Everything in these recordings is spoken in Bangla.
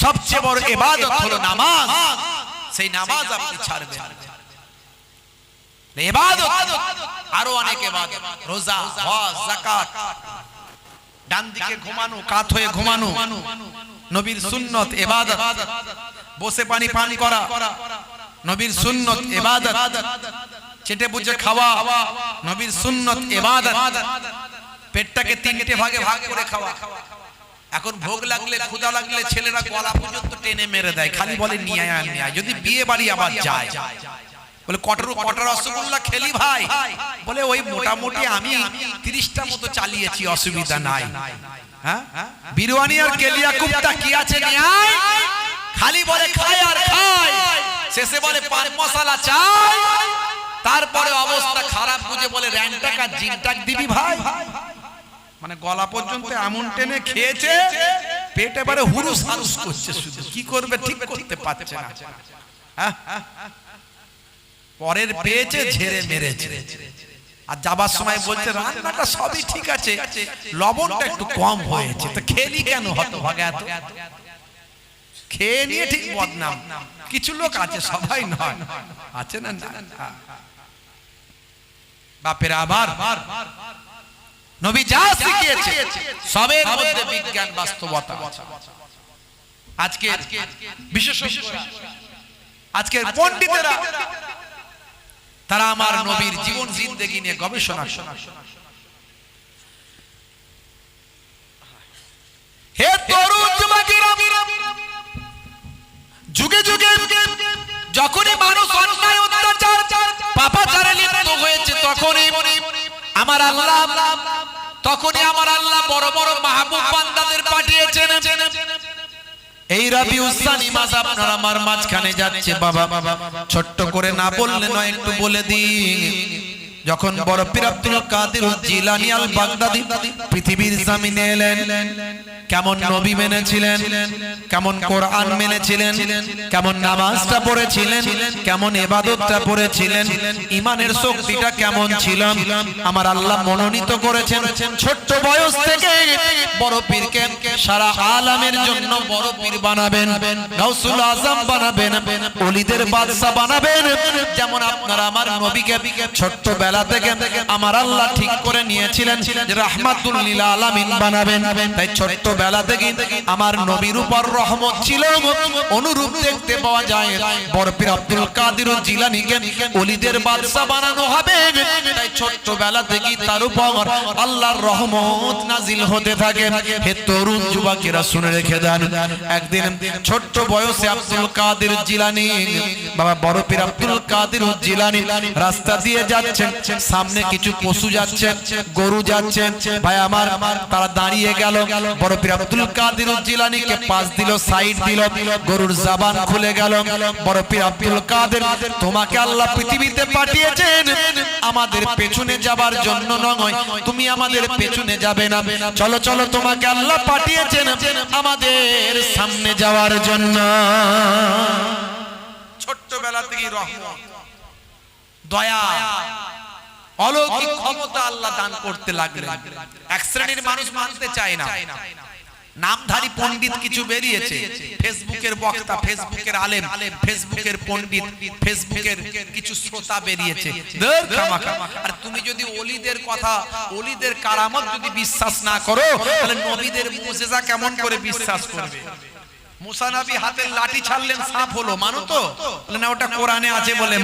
সবচেয়ে বড় ইবাদত হলো নামাজ। সেই নামাজ আপনি ছাড়বেন। আরও অনেক ইবাদত। রোজা হজ যাকাত। ডান দিকে ঘুমানো কাত হয়ে ঘুমানো। নবীর সুন্নত ইবাদত। বসে পানি পান করা। নবীর সুন্নত চেটে বুঝে খাওয়া। নবীর সুন্নত ইবাদত। পেটটাকে তিনটে ভাগে ভাগ করে খাওয়া। এখন ভোগ লাগলে, ক্ষুধা লাগলে ছেলেরা গলা পর্যন্ত টেনে মেরে দেয়, খালি বলে নিয়ে আয় নিয়ে আয় যদি বিয়ে বাড়ি আবার যায়, বলে কটর কটর রসগোল্লা খেলি ভাই। বলে ওই মোটামুটি আমি তিরিশটা মতো চালিয়েছি, অসুবিধা নাই। হ্যাঁ? বিরিয়ানি আর কেলিয়া কুপ্তা কি আছে খালি বলে খায় আর খায়। শেষে বলে পান মশলা চাই। তারপরে অবস্থা খারাপ, বুঝে বলে র্যান্টাক আর জিনটাক দিবি ভাই। মানে গলা পর্যন্ত এমন টেনে খেয়েছে পেট এবারে হুরুস হারুস করছে শুধু। কি করবে? ঠিক করতে পারছে না। হ্যাঁ? পরের পেয়েছে ঝেড়ে মেরেছে। আর যাবার সময় বলছে রান্নাটা সবই ঠিক আছে। লবণটা একটু কম হয়েছে। তো খেলি কেন হতো ভাগে এত? খেয়ে নিয়ে ঠিক বদনাম। কিছু লোক আছে সবাই নয়। আছে না? না? বাপের আবার। নবী যা শিখিয়েছে সবের মধ্যে বিজ্ঞান বাস্তবতা। আজকে বিশেষ আজকের পণ্ডিতেরা তারা আমার নবীর জীবন জিন্দেগি নিয়ে গবেষণা। হে তরুণ যুবকেরা যুগে যুগে যখনই মানুষ অন্যায় অত্যাচার পাপাচারে লিপ্ত হয়েছে তখনই আমার আল্লাহ তখনই আমার আল্লাহ বড় বড় মাহবুব বান্দাদের পাঠিয়েছেন। এই রাবি উসানি মাস আপনার আমার মাঝখানে যাচ্ছে বাবা বাবা। ছোট্ট করে না বললে নয়, একটু বলে দিন। যখন বড় পীর আব্দুল কাদের জিলানি আল বাগদাদি পৃথিবীর জামিনে এলেন। কেমন নবী মেনেছিলেন? কেমন কোরআন মেনেছিলেন? কেমন নামাজটা পড়েছিলেন? কেমন এবাদতটা পড়েছিলেন? ইমানের শক্তিটা কেমন ছিল? আমার আল্লাহ মনোনীত করেছেন ছোট্ট বয়স থেকে বড় পীরকে সারা আলামের জন্য বড় পীর বানাবেন। গাউসুল আজম বানাবেন। অলিদের বাদশা বানাবেন। যেমন আপনারা আমার নবীকে ছোট্ট বেলা থেকে আমার আল্লাহ ঠিক করে নিয়েছিলেন রাহমাতুল লিল আলামিন বানাবেন। তাই ছোট্ট বেলা থেকে আমার নবীর উপর রহমত ছিল অনুরূপ দেখতে পাওয়া যায়। বড় পীর আব্দুল কাদের জিলানীকে অলিদের বাদশা বানানো হবে। তাই ছোট্ট বেলা থেকে তার উপর আল্লাহর রহমত নাজিল হতে থাকে। হে তরুণ যুবকেরা শুনে রেখে দেন। একদিন ছোট্ট বয়সে আব্দুল কাদের জিলানী, বাবা বড় পীর আব্দুল কাদের জিলানী রাস্তা দিয়ে যাচ্ছেন। সামনে কিছু পশু যাচ্ছে গরু যাচ্ছেন। ভাই, আমার তারা দাঁড়িয়ে গেল। বড় পীর আব্দুল কাদের জিলানীকে পাশ দিল, সাইড দিল, গরুর জাবান খুলে গেল। বড় পীর আব্দুল কাদের, তোমাকে আল্লাহ পৃথিবীতে পাঠিয়েছেন। আমাদের পেছনে যাবার জন্য নয়, তুমি আমাদের পেছনে যাবে না। চলো চলো, তোমাকে আল্লাহ পাঠিয়েছেন আমাদের সামনে যাওয়ার জন্য। ছোট্টবেলা থেকেই রহমত। দয়া। অলৌকিক ক্ষমতা আল্লাহ দান করতে লাগলেন। এক শ্রেণির মানুষ মানতে চায় না। নামধারী পণ্ডিত কিছু বেরিয়েছে। ফেসবুকের বক্তা, ফেসবুকের আলেম, ফেসবুকের পণ্ডিত, ফেসবুকের কিছু শ্রোতা বেরিয়েছে। আর তুমি যদি অলিদের কথা, অলিদের কারামত যদি বিশ্বাস না করো, তাহলে নবীদের কেমন করে বিশ্বাস করবে? মুসা নবী লাঠি ছাড়লেন, সাপ হলো তো? না, ওটা কোরআনে আছে বলে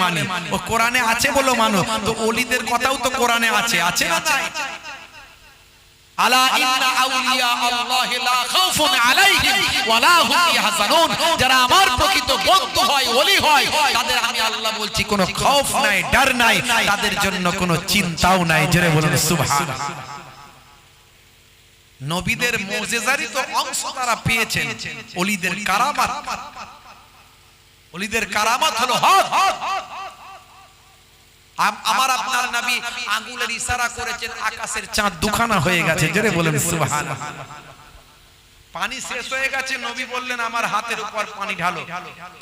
ও কোরআনে আছে বলে তো অলিদের কথাও তো কোরআনে আছে আছে না আলা ইন্না আউলিয়া আল্লাহি লা খাউফুন আলাইহিম ওয়ালা হুম ইয়াহজানুন যারা আমার প্রকৃত বন্ধু ওলি হয়, তাদের কোনো খৌফ নাই নাই, তাদের জন্য কোনো চিন্তাও নাই। জোরে বলুন, সুবহানাল্লাহ। নবীদের মুজিজারই তো অংশ তারা পেয়েছেন। ওলিদের কারামাত। ওলিদের কারামাত হলো হক আম- আমার আপনার নবী আঙ্গুলের ইশারা করেছেন আকাশের চাঁদ দুখানা হয়ে গেছে। জোরে বলেন সুবহানাল্লাহ। পানি শেষ হয়ে গেছে নবী বললেন আমার হাতের উপর পানি ঢালো।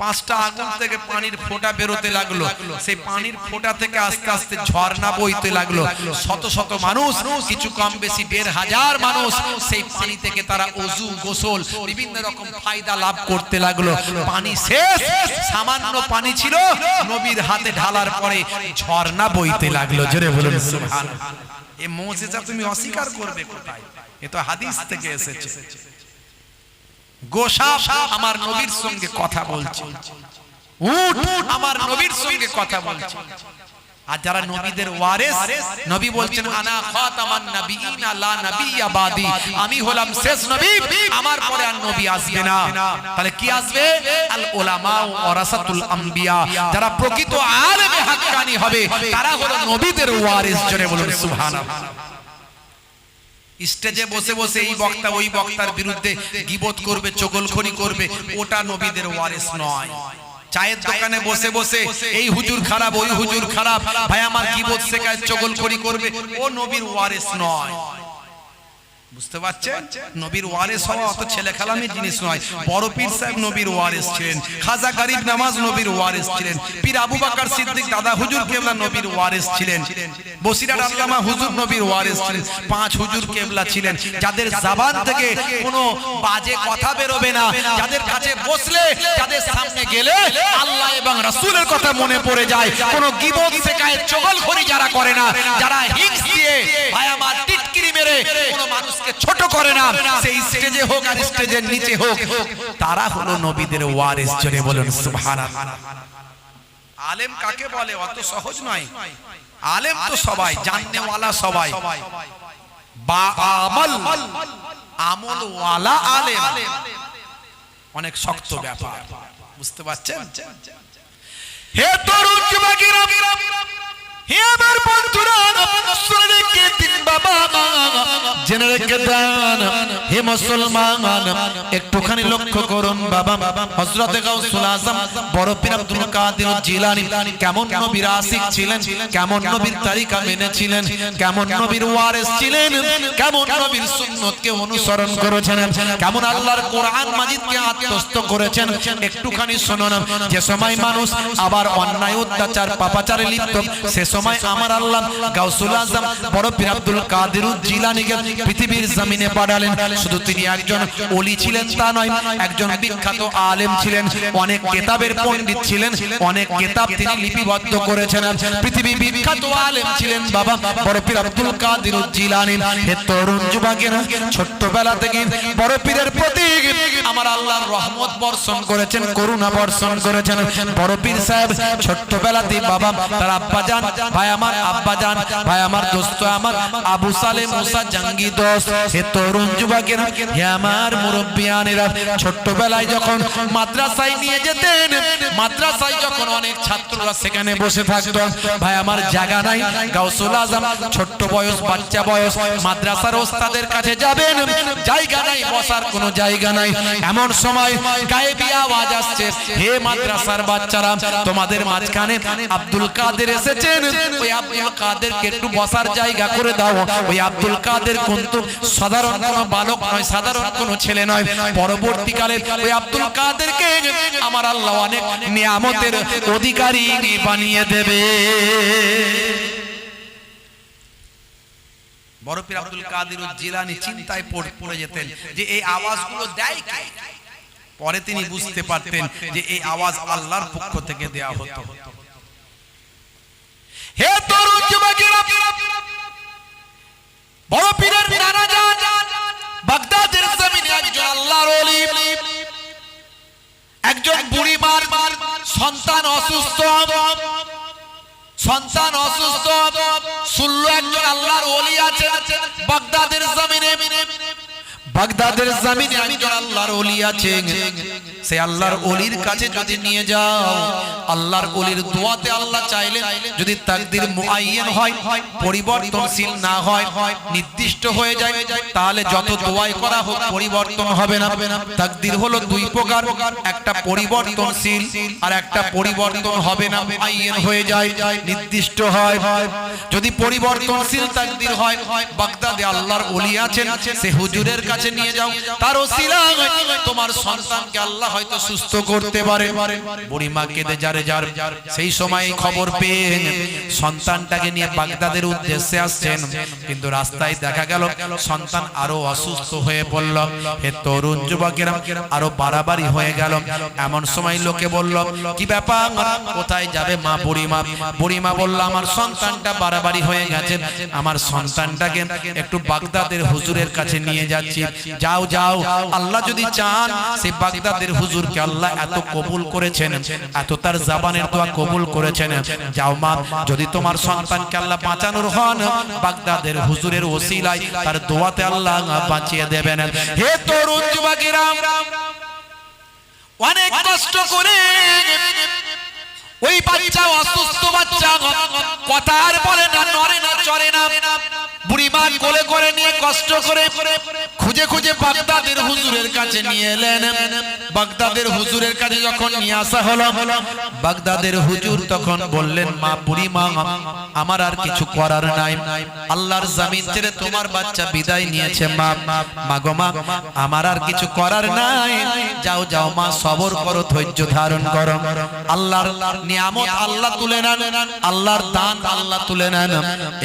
পাঁচটা আগুন থেকে পানির ফোঁটা বেরোতে লাগল। সেই পানির ফোঁটা থেকে আস্তে আস্তে ঝর্ণা বইতে লাগল। শত শত মানুষ কিছু কম বেশি দেড় হাজার মানুষ সেই পানি থেকে তারা অজু গোসল বিভিন্ন রকম ফায়দা লাভ করতে লাগল। পানি শেষ সামান্য পানি ছিল নবীর হাতে ঢালার পরে ঝর্ণা বইতে লাগল। জোরে বলুন সুবহানাল্লাহ। এ মোজেজা তুমি অস্বীকার করবে কোথায় এ তো হাদিস থেকে এসেছে গোসাপ আমার নবীর সঙ্গে কথা বলছে। উট আমার নবীর সঙ্গে কথা বলছে। আর যারা নবীদের ওয়ারিস নবী বলছেন আনা খাতামান নাবিয়িনা লা নাবিয়্যা বাদি আমি হলাম শেষ নবী আমার পরে আর নবী আসবে না। তাহলে কি আসবে? আল উলামা ওয়ারাসাতুল আম্বিয়া। যারা প্রকৃত আলেমে হাক্কানি হবে তারা হলো নবীদের ওয়ারিস জোরে বলুন সুবহানাল্লাহ। স্টেজে বসে বসে এই বক্তা, ওই বক্তার বিরুদ্ধে গিবত করবে, চগলখড়ি করবে, ওটা নবীদের ওয়ারেস নয়। চায়ের দোকানে বসে বসে এই হুজুর খারাপ, ওই হুজুর খারাপ, ভাই আমার গিবত শেখায়, চগলখড়ি করবে, ও নবীর ওয়ারেস নয়। বুঝতে পারছেন? নবীর ওয়ারিস হওয়া অত ছেলে খেলামি জিনিস নয়। বড় পীর সাহেব নবীর ওয়ারিস ছিলেন। খাজা গরিব নামাজ নবীর ওয়ারিস ছিলেন। পীর আবু বাকার সিদ্দিক দাদা হুজুর কেবলা নবীর ওয়ারিস ছিলেন। বসিরাট আল্লামা হুজুর নবীর ওয়ারিস ছিলেন। পাঁচ হুজুর কেবলা ছিলেন। যাদের জবান থেকে কোনো বাজে কথা বেরোবে না। যাদের কাছে বসলে যাদের সামনে গেলে আল্লাহ এবং রাসূলের কথা মনে পড়ে যায়। কোনো গিবত শেখায় চগলখড়ি যারা করে না যারা হিংস দিয়ে ভাই আমার টিটকিরি মেরে কোনো মানুষকে ছোট করে না সেই স্টেজে হোক আর স্টেজের নিচে হোক। তারা হলো নবীদের ওয়ারিস। জোরে বলুন সুবহানাল্লাহ। আলেম কাকে বলে? অত সহজ নয়। আলেম তো সবাই জাননেওয়ালা সবাই। বা আমল। আমল। ওয়ালা আলেম। অনেক শক্ত ব্যাপার। বুঝতে পারছেন? হে তরুণ যুবকেরা হে আমার বন্ধুরা শুনে রেখে দিন বাবা জেনে রেখে দেন, হে মুসলমান, একটুখানি লক্ষ্য করুন, বাবা, হযরতে গাউসুল আজম, বড় পীর আব্দুল কাদের জিলানী, কেমন নবীর আশিক ছিলেন, কেমন নবীর তারিকা মেনেছিলেন কেমন নবীর ওয়ারিস ছিলেন, কেমন নবীর সুন্নতকে অনুসরণ করেছেন, কেমন আল্লাহর কোরআন মাজিদকে আত্মস্থ করেছেন, একটুখানি শুনুন, যে সময় মানুষ আবার অন্যায়, অত্যাচার, পাপাচারে লিপ্ত, সে সময় আমার আল্লাহ গাউসুল আজম, বড় পীর আব্দুল কাদের জিলানীকে পৃথিবীর জমিনে পাঠালেন, শুধু তিনি একজন ওলি ছিলেন তা নয়, একজন বিখ্যাত আলেম ছিলেন, অনেক কেতাবের পণ্ডিত ছিলেন, অনেক কেতাব তিনি লিপিবদ্ধ করেছেন। পৃথিবী বিখ্যাত আলেম ছিলেন বাবা বড় পীর আব্দুল কাদের জিলানী হে তরুণ যুবকেরা ছোট্টবেলা থেকে বড় পীরের প্রতি আমার আল্লাহর রহমত বর্ষণ করেছেন, করুণা বর্ষণ করেছেন। বড় পীর সাহেব ছোট্টবেলাতে বাবা, তার আব্বা জান ভাই আমার আব্বা জান ভাই আমার দোস্ত আমার, আবু সালে মুসা জাঙ্গি ছোট্ট বয়স, বাচ্চা বয়স, মাদ্রাসার ওস্তাদের কাছে যাবেন, জায়গা নাই, বসার কোনো জায়গা নাই। এমন সময় গায়েবী আওয়াজ আসছে, হে মাদ্রাসার বাচ্চারা, তোমাদের মাঝখানে আব্দুল কাদের এসেছেন, ওই আব্দুল কাদেরকে একটু বসার জায়গা করে দাও, ওই আব্দুল কাদের কিন্তু সাধারণ কোনো বালক নয়, সাধারণ কোনো ছেলে নয়। পরবর্তীকালে ওই আব্দুল কাদেরকে আমার আল্লাহ অনেক নিয়ামতের অধিকারী বানিয়ে দেবে। বড় পীর আব্দুল কাদের জিলানি চিন্তায় পড়ে যেতেন যে এই আওয়াজগুলো দেয় কে? পরে তিনি বুঝতে পারতেন যে এই আওয়াজ আল্লাহর পক্ষ থেকে দেয়া হতো। হে তরুণ যুবকেরা! বড় পীরের নানা জান বাগদাদের জমিনে একজন আল্লাহর ওলি। একজন বুড়ি মার সন্তান অসুস্থ। সন্তান অসুস্থ। শুনলো একজন আল্লাহর ওলি আছে বাগদাদের জমিনে। বাগদাদের জমিনে একজন আল্লাহর ওলি আছে। সে আল্লাহর অলির কাছে যদি নিয়ে যাও আল্লাহর অলির দোয়াতে আল্লাহ চাইলে যদি তাকদির মুআইয়ান হয় পরিবর্তনশীল না হয় নির্দিষ্ট হয়ে যায় তাহলে যত দোয়াই করা হোক পরিবর্তন হবে না। তাকদির হলো দুই প্রকার একটা পরিবর্তনশীল আর একটা পরিবর্তন হবে না মুআইয়ান হয়ে যায় নির্দিষ্ট হয়। যদি পরিবর্তনশীল তাকদির হয় বাগদাদে আল্লাহর ওলি আছেন সে হুজুরের কাছে নিয়ে যাও তার ওসিলায় তোমার সন্তানকে আল্লাহ হয়তো সুস্থ করতে পারে। বুড়ি মা কেঁদে যারে যার। সেই সময় খবর পেয়ে সন্তানটাকে নিয়ে বাগদাদের উদ্দেশ্যে আসছেন। কিন্তু রাস্তায় দেখা গেল, সন্তান আরও অসুস্থ হয়ে পড়ল। হে তরুণ যুবকেরা আরও বাড়াবাড়ি হয়ে গেল। এমন সময় লোকে বলল, কি ব্যাপার? কোথায় যাবে মা বুড়িমা? বুড়িমা বলল, আমার সন্তানটা বাড়াবাড়ি হয়ে গেছে। আমার সন্তানটাকে একটু বাগদাদের হুজুরের কাছে নিয়ে যাচ্ছি। যাও যাও। আল্লাহ যদি চান সেই বাগদাদের হুজুরকে আল্লাহ এত কবুল করেছেন, এত তার জাবানের দোয়া কবুল করেছেন। যাও মা, যদি তোমার সন্তানকে আল্লাহ বাঁচানোর হন, বাগদাদের হুজুরের ওসিলায় তার দোয়াতে আল্লাহ বাঁচিয়ে দেবেন। হে তরুণ যুবকেরা, অনেক কষ্ট করে ওই বাচ্চা, অসুস্থ বাচ্চা কথা আর বলে না, নড়ে না, চড়ে না। নিয়ে কষ্ট করে খুঁজে খুঁজে বাগদাদের হুজুরের কাছে নিয়ে এলেন। বাগদাদের হুজুরের কাছে যখন নিয়ে আসা হলো, বাগদাদের হুজুর তখন বললেন, মা বুড়িমা, আমার আর কিছু করার নাই। আল্লাহর জামিন ছেড়ে তোমার বাচ্চা বিদায় নিয়েছে, মা। মা গো মা, আমার আর কিছু করার নাই। যাও যাও, মা, সবর করো, ধৈর্য ধারণ করো। আল্লাহর নিয়ামত আল্লাহ তুলে নেন, আল্লাহর দান আল্লাহ তুলে নেন।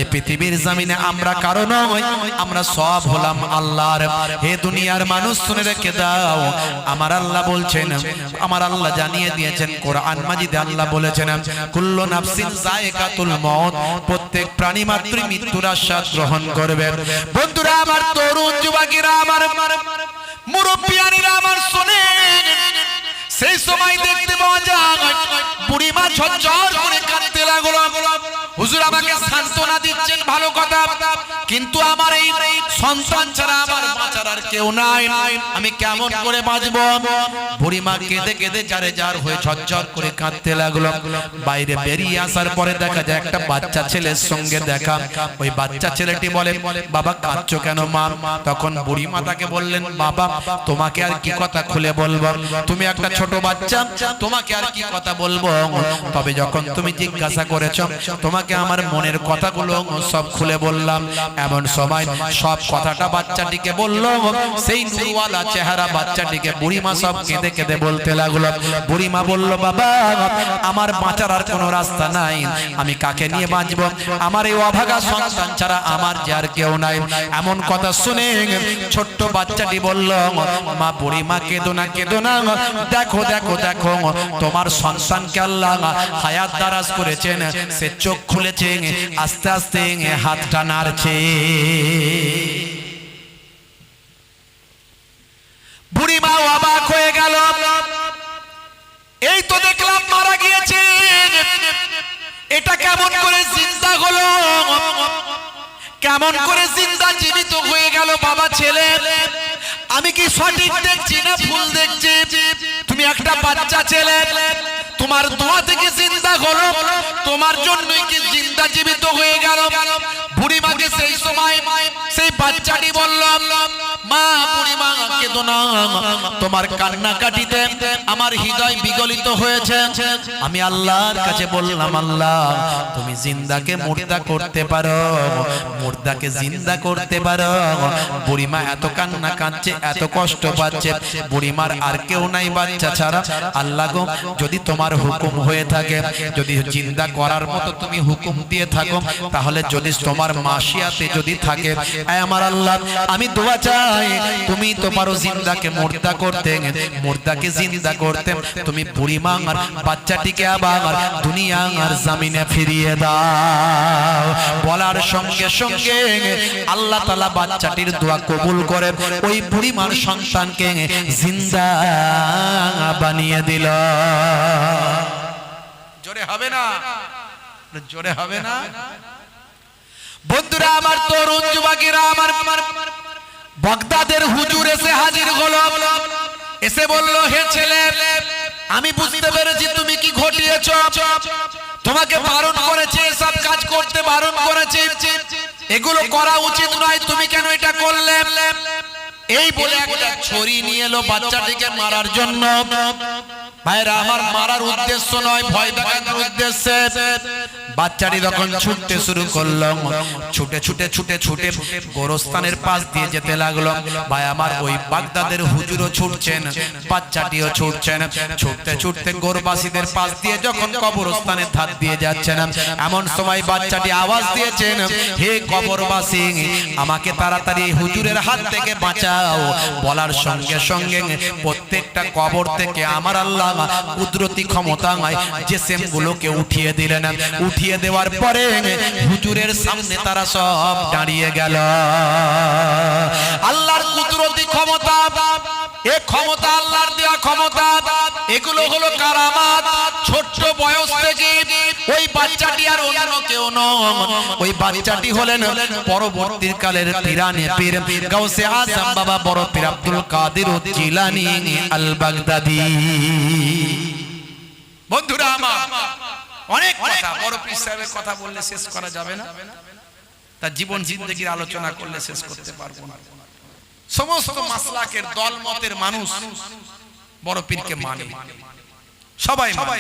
এই পৃথিবীর জমিনে আমরা কারও নয় আমরা সব হলাম আল্লাহর। হে দুনিয়ার মানুষ, শুনে রেখে দাও। আমার আল্লাহ বলছেন, আমার আল্লাহ জানিয়ে দিয়েছেন, কোরআন মাজিদে আল্লাহ বলেছেন, কুল্লু নাফসিন যায়কাতুল মউত, প্রত্যেক প্রাণী মাত্রই মৃত্যুর আশ্বাস গ্রহণ করবে। বন্ধুরা, আমার তরুণ যুবকেরা, আমার মুরব্বিয়ানিরা, আমার শুনেন সেই সময় দেখতে পাওয়া যায় বুড়িমা ঝরঝর করে কাঁদতে লাগল। হুজুর আমাকে সান্ত্বনা দিচ্ছেন, ভালো কথা। কিন্তু আমার এই সন্তান ছাড়া আমার বাঁচার আর কেউ নাই। আমি কেমন করে বাঁচব? বুড়িমা কেঁদে কেঁদে যারে যার হয়ে ঝরঝর করে কাঁদতে লাগল। বাইরে বেরিয়ে আসার পরে দেখা যায় একটা বাচ্চা ছেলের সঙ্গে দেখা। ওই বাচ্চা ছেলেটি বলে, বাবা, কাঁদছো কেন মা? তখন বুড়িমা তাকে বললেন, বাবা, তোমাকে আর কি কথা খুলে বলব? তুমি একটা ছোট বাচ্চা, তোমাকে আর কি কথা বলব? তবে যখন তুমি জিজ্ঞাসা করেছ তোমাকে আমার মনের কথাগুলো সব খুলে বললাম। এমন সময় সব কথাটা বাচ্চাটিকে বলল, সেই নুরওয়ালা চেহারা বাচ্চাটিকে বুড়িমা সব কেঁদে কেঁদে বলতে লাগল। বুড়িমা বলল, বাবা, আমার বাঁচার আর কোনো রাস্তা নাই। আমি কাকে নিয়ে বাঁচবো? আমার এই অভাগা সন্তান ছাড়া আমার যে আর কেউ নাই। এমন কথা শুনে ছোট্ট বাচ্চাটি বলল, মা, বুড়িমা, কেঁদো না কেঁদো না। দেখো দেখো দেখো, তোমার সন্তানকে আল্লাহ হায়াত দারাজ করেছেন। সে চোখ খুলেছে আস্তে আস্তে হাতটা নাড়ছে বুড়িমা অবাক হয়ে গেল। এই তো দেখলাম মারা গিয়েছে এটা কেমন করে চিন্তা হলো? কেমন করে জিন্দা জীবিত হয়ে গেল বাবা ছেলে? আমি কি সঠিক দেখছি না ভুল দেখছি? তুমি একটা বাচ্চা ছেলে। তোমার দোয়া থেকে জিন্দা হলো। তোমার জন্যই কি জিন্দা জীবিত হয়ে গেল? বুড়িমাকে সেই সময় সেই বাচ্চাটি বলল, মা, বুড়িমা, কেঁদো না। তোমার কান্না কাটিতে আমার হৃদয় বিগলিত হয়েছে। আমি আল্লাহর কাছে বললাম, আল্লাহ, তুমি জিন্দাকে মুর্দা করতে পারো, মুর্দাকে জিন্দা করতে পারো। বুড়িমা এত কান্না কাঁদছে, এত কষ্ট পাচ্ছে। বুড়িমার আর কেউ নাই বাচ্চা ছাড়া। আল্লাহ গো, যদি তোমার হুকুম হয়ে থাকে, যদি জিন্দা করার মতো তুমি হুকুম দিয়ে থাকো, তাহলে যদি তোমার মাসিয়াতে যদি থাকে আমার আল্লাহ, আমি দোয়া চাই। তুমি তো পারো জিন্দাকে মুর্দা করতে, মুর্দাকে জিন্দা করতে। তুমি বুড়িমা আর বাচ্চাটিকে আবার দুনিয়া আর জামিনে ফিরিয়ে দাও। বলার সঙ্গে সঙ্গে আল্লাহ তালা বাচ্চাটির দোয়া কবুল করে ওই বুড়িমার সন্তানকে জিন্দা বানিয়ে দিল। জোরে হবে না? জোরে হবে না? বন্ধুরা, আমার তরুণ যুবকেরা, আমার বাগদাদের হুজুর এসে হাজির হলো। এসে বলল, হে ছেলে, আমি বুঝতে পেরেছি তুমি কি ঘটিয়েছ। তোমাকে বারণ করেছে, এসব কাজ করতে বারণ করেছে। এগুলো করা উচিত নয়, তুমি কেন এটা করলে? এই বলে একটা ছড়ি নিয়ে এলো বাচ্চাটিকে মারার জন্য। ভাইরা, আমার মারার উদ্দেশ্য নয়, ভয় দেখানোর উদ্দেশ্যে। বাচ্চাটি তখন ছুটতে শুরু করল ছুটে ছুটে ছুটে ছুটে গোরস্থানের পাশ দিয়ে যেতে লাগল। ভাই আমার ওই বাগদাদের হুজুরও ছুটছেন বাচ্চাটিও ছুটছেন ছুটতে ছুটতে গোরবাসীদের পাশ দিয়ে যখন কবরস্থানের ধার দিয়ে যাচ্ছেন এমন সময় বাচ্চাটি আওয়াজ দিয়েছেন হে কবরবাসী আমাকে তাড়াতাড়ি হুজুরের হাত থেকে বাঁচাও বলার সঙ্গে সঙ্গে প্রত্যেকটা কবর থেকে আমার আল্লাহ কুদরতি ক্ষমতায় যে গুলোকে উঠিয়ে দিলেন উঠিয়ে দেওয়ার পরে হুজুরের সামনে তারা সব দাঁড়িয়ে গেল। আল্লাহর কুদরতি ক্ষমতা, এ ক্ষমতা, আল্লাহর দেওয়া ক্ষমতা, এগুলো হলো কারামাত। ছোট্ট বয়স থেকে ওই বাচ্চাটি আর অন্য কেউ নন। ওই বাচ্চাটি হলেন পরবর্তী কালের পিরানে পীর গাউসে আজম বাবা বড় পীর আব্দুল কাদের জিলানি আল বাগদাদি বন্ধুরা আমার অনেক কথা বড় পীর সাহেবের কথা বললে শেষ করা যাবে না? তার জীবন জিন্দগির আলোচনা করলে শেষ করতে পারব না। সমস্ত মাসলাকের দল মতের মানুষ বড় পীরকে মানে। সবাই সবাই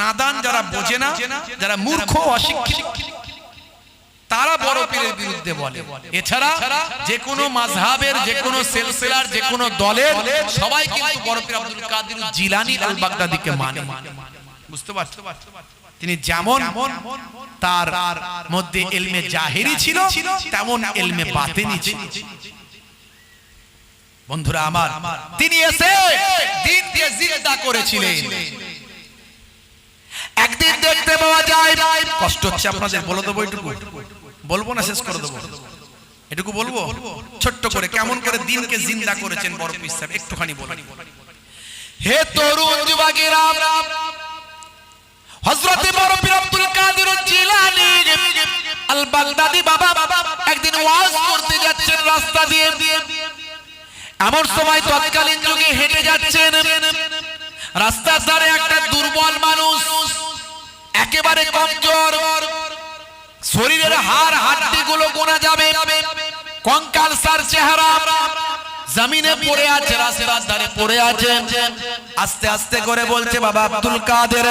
নাদান যারা বোঝে না যারা মূর্খ অশিক্ষিত তারা বড় পীরের বিরুদ্ধে বলে। এছাড়া যে কোনো মাযহাবের যে কোনো সেলসেলার যে কোনো দলের সবাই কিন্তু বড় পীর আব্দুল কাদের জিলানী আল বাগদাদিকে মানে। বুঝতে পারছ? তিনি যেমন তার মধ্যে এলমে জাহেরি ছিল, তেমন এলমে বাতেনি ছিল। বন্ধুরা আমার, তিনি এসে দিন দিয়ে জিন্দা করেছিলেন। একদিন দেখতে পাওয়া যায়, কষ্ট হচ্ছে আপনাদের, বলে দেবো এটুকু। বলব না, শেষ করে দেবো? এটুকু বলব? ছোট্ট করে, কেমন করে দিনকে জিন্দা করেছেন বড় সাহেব, একটুখানি বলুন। হে তরুণ যুবকেরা হযরত এমন সময় তৎকালীন যুগে হেঁটে যাচ্ছেন। রাস্তার ধারে একটা দুর্বল মানুষ, একেবারে কমজোর। শরীরের হাড় হাড্ডি গুলো গোনা যাবে। কঙ্কাল সার চেহারা। জমিনে পড়ে আছে, রাস্তার ধারে পড়ে আছে। আস্তে আস্তে করে বলছে, বাবা আব্দুল কাদের